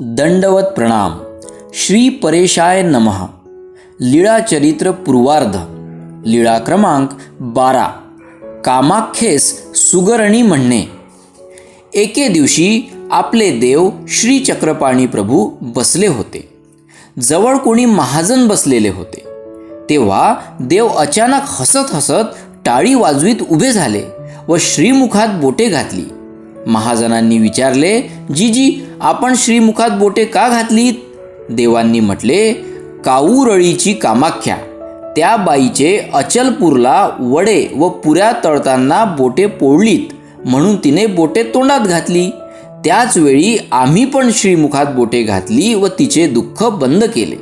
दंडवत प्रणाम. श्री परेशाय नमः. लीळाचरित्र पूर्वार्ध. लीळा क्रमांक बारा. कामाख्येस सुगरणी म्हणणे. एके दिवशी आपले देव श्री चक्रपाणी प्रभू बसले होते. जवळ कोणी महाजन बसलेले होते. तेव्हा देव अचानक हसत हसत टाळी वाजवीत उभे झाले व श्रीमुखात बोटे घातली. महाजनांनी विचारले जीजी आपण श्रीमुखात बोटे का घातलीत? देवांनी म्हटले काऊरळीची कामाख्या. त्या बाईचे अचलपूरला वडे व पुऱ्या तळताना बोटे पोळलीत म्हणून तिने बोटे तोंडात घातली. त्याचवेळी आम्ही पण श्रीमुखात बोटे घातली व तिचे दुःख बंद केले.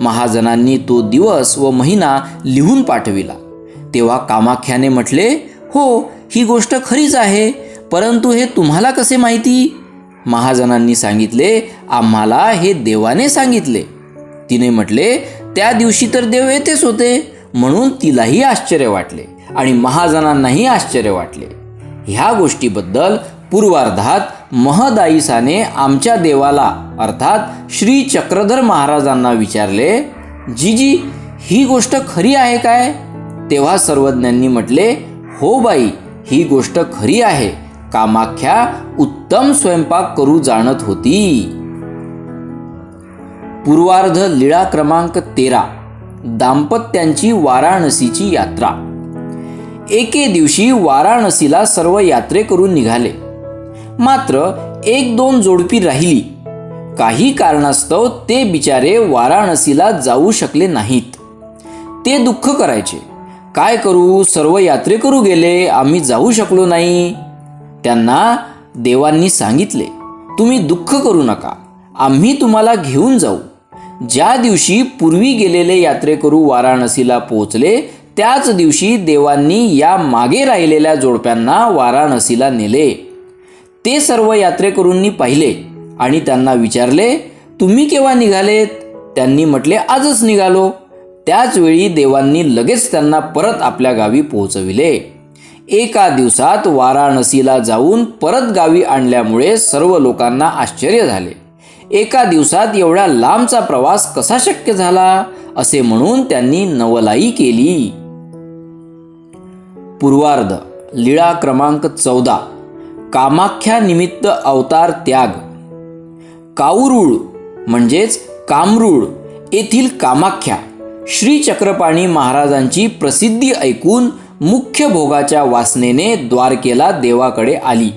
महाजनांनी तो दिवस व महिना लिहून पाठविला. तेव्हा कामाख्याने म्हटले हो ही गोष्ट खरीच आहे परंतु हे तुम्हाला कसे माहिती? महाजनांनी सांगितले आम्हाला हे देवाने सांगितले. तिने म्हटले त्या दिवशी तर देव येथेच होते. म्हणून तिलाही आश्चर्य वाटले आणि महाजनांनाही आश्चर्य वाटले. ह्या गोष्टीबद्दल पूर्वार्धात महदाईसाने आमच्या देवाला अर्थात श्री चक्रधर महाराजांना विचारले जीजी ही गोष्ट खरी आहे काय? तेव्हा सर्वज्ञांनी म्हटले हो बाई ही गोष्ट खरी आहे. कामाख्या उत्तम स्वयंपाक करू जाणत होती. पूर्वार्ध लीळा क्रमांक तेरा दाम्पत्यांची वाराणसीची यात्रा. एके दिवशी वाराणसीला सर्व यात्रेकरून निघाले. मात्र एक दोन जोडपी राहिली. काही कारणास्तव ते बिचारे वाराणसीला जाऊ शकले नाहीत. ते दुःख करायचे. काय करू? सर्व यात्रेकरू गेले. आम्ही जाऊ शकलो नाही. त्यांना देवांनी सांगितले तुम्ही दुःख करू नका आम्ही तुम्हाला घेऊन जाऊ. ज्या दिवशी पूर्वी गेलेले यात्रेकरू वाराणसीला पोहोचले त्याच दिवशी देवांनी या मागे राहिलेल्या जोडप्यांना वाराणसीला नेले. ते सर्व यात्रेकरूंनी पाहिले आणि त्यांना विचारले तुम्ही केव्हा निघालेत? त्यांनी म्हटले आजच निघालो. त्याचवेळी देवांनी लगेच त्यांना परत आपल्या गावी पोहोचविले. एका दिवसात वाराणसीला जाऊन परत गावी आणल्यामुळे सर्व लोकांना आश्चर्य झाले. एका दिवसात एवढा लांबचा प्रवास कसा शक्य झाला? असे म्हणून त्यांनी नवलाई केली. पूर्वार्ध लीळा क्रमांक चौदा कामाख्या निमित्त अवतार त्याग. काऊरुळ म्हणजेच कामरूळ येथील कामाख्या श्री चक्रपाणी महाराजांची प्रसिद्धी ऐकून मुख्य भोगाच्या वासनेने द्वारकेला देवाकडे आली.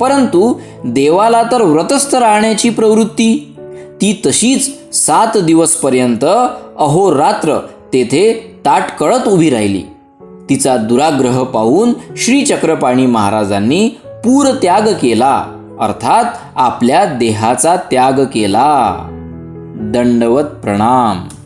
परंतु देवाला तर व्रतस्थ राहण्याची प्रवृत्ती. ती तशीच सात दिवसपर्यंत अहोरात्र तेथे ताटकळत उभी राहिली. तिचा दुराग्रह पाहून श्री चक्रपाणी महाराजांनी पूरत्याग केला अर्थात आपल्या देहाचा त्याग केला. दंडवत प्रणाम.